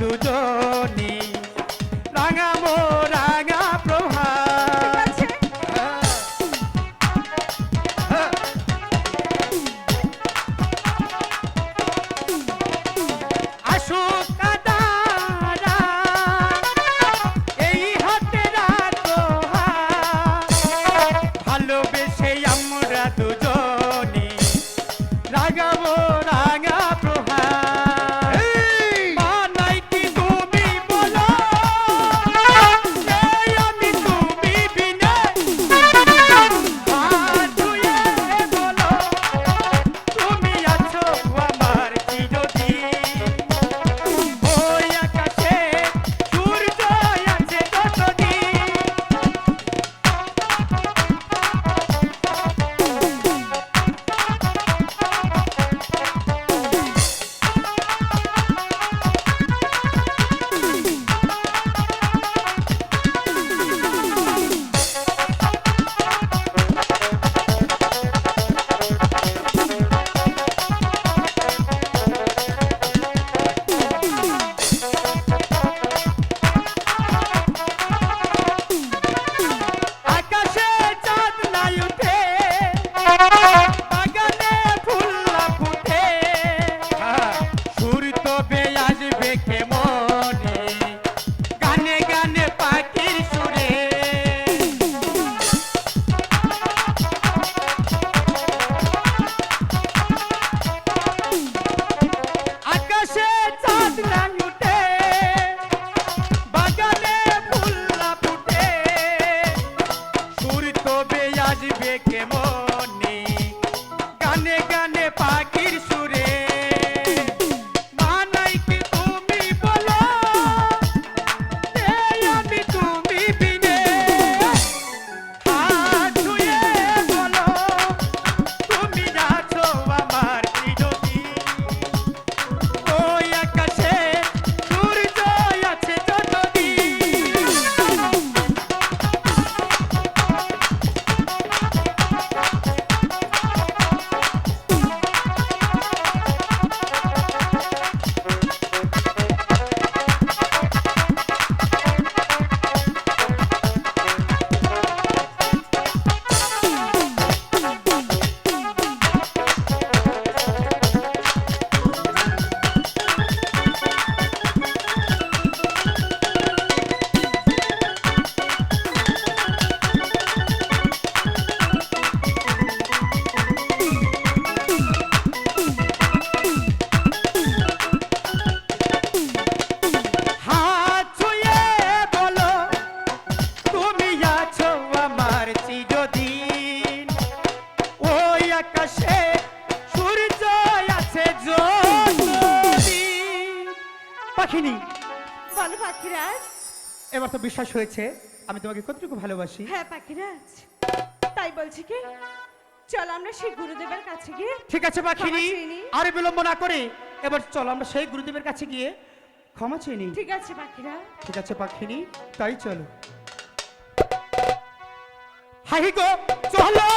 দুজনি চাঁদ নাই পাখিনি বলো পাখিরাজ। এবার তো বিশ্বাস হয়েছে আমি তোমাকে কতটুকু ভালোবাসি। হ্যাঁ পাখিরাজ। তাই বলছি কি চল আমরা সেই গুরুদেবের কাছে গিয়ে ঠিক আছে পাখিনি। আর বিলম্ব না করে এবার চলো আমরা সেই গুরুদেবের কাছে গিয়ে ক্ষমা চেয়ে নিই। ঠিক আছে পাখিরা ঠিক আছে পাখিনি। তাই চলো। হাই গো চলো।